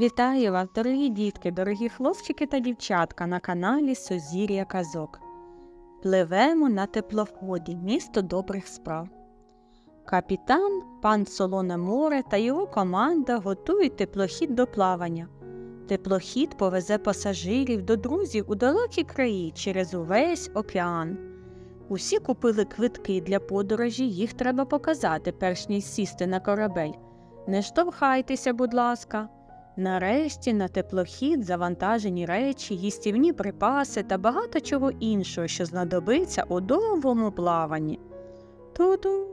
Вітаю вас, дорогі дітки, дорогі хлопчики та дівчатка на каналі Созір'я Казок. Пливемо на теплоході, місто добрих справ. Капітан, пан Солоне море та його команда готують теплохід до плавання. Теплохід повезе пасажирів до друзів у далекі краї через увесь океан. Усі купили квитки для подорожі, їх треба показати, перш ніж сісти на корабель. Не штовхайтеся, будь ласка. Нарешті на теплохід завантажені речі, їстівні припаси та багато чого іншого, що знадобиться у довгому плаванні. Ту-ту,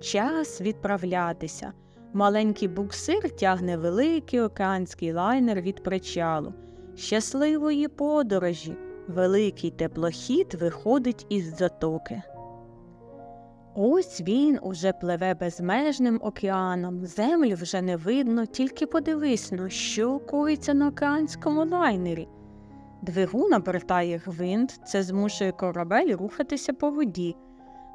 час відправлятися. Маленький буксир тягне великий океанський лайнер від причалу. Щасливої подорожі! Великий теплохід виходить із затоки. Ось він уже пливе безмежним океаном, землі вже не видно, тільки подивись, ну що коїться на океанському лайнері. Двигун обертає гвинт, це змушує корабель рухатися по воді.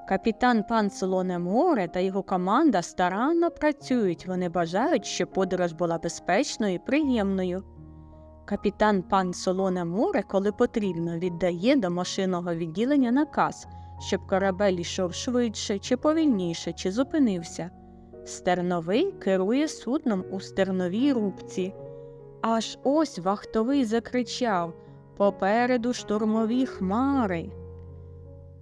Капітан пан Солоне море та його команда старанно працюють, вони бажають, щоб подорож була безпечною і приємною. Капітан пан Солоне море, коли потрібно, віддає до машинного відділення наказ – щоб корабель йшов швидше чи повільніше, чи зупинився. Стерновий керує судном у стерновій рубці. Аж ось вахтовий закричав Попереду штурмові хмари.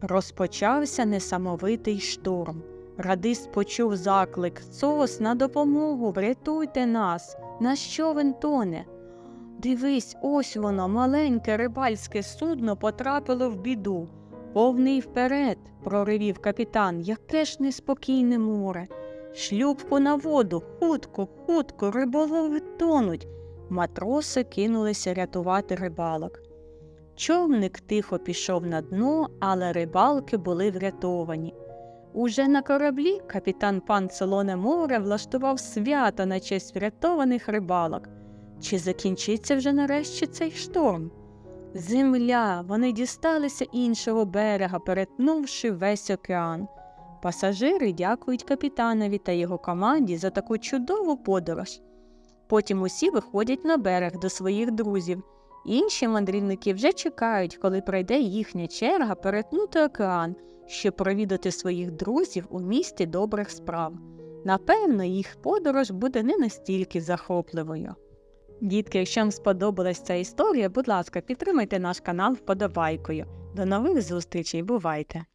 Розпочався несамовитий шторм. Радист почув заклик Сос на допомогу, врятуйте нас. На що він тоне? Дивись, ось воно, маленьке рибальське судно потрапило в біду. Повний вперед, проривів капітан, яке ж неспокійне море. Шлюбку на воду, хутко, хутко, риболови тонуть. Матроси кинулися рятувати рибалок. Човник тихо пішов на дно, але рибалки були врятовані. Уже на кораблі капітан пан Солоне море влаштував свято на честь врятованих рибалок. Чи закінчиться вже нарешті цей шторм? Земля, вони дісталися іншого берега, перетнувши весь океан. Пасажири дякують капітанові та його команді за таку чудову подорож. Потім усі виходять на берег до своїх друзів. Інші мандрівники вже чекають, коли прийде їхня черга перетнути океан, щоб провідати своїх друзів у місті добрих справ. Напевно, їх подорож буде не настільки захопливою. Дітки, якщо вам сподобалась ця історія, будь ласка, підтримайте наш канал вподобайкою. До нових зустрічей, бувайте!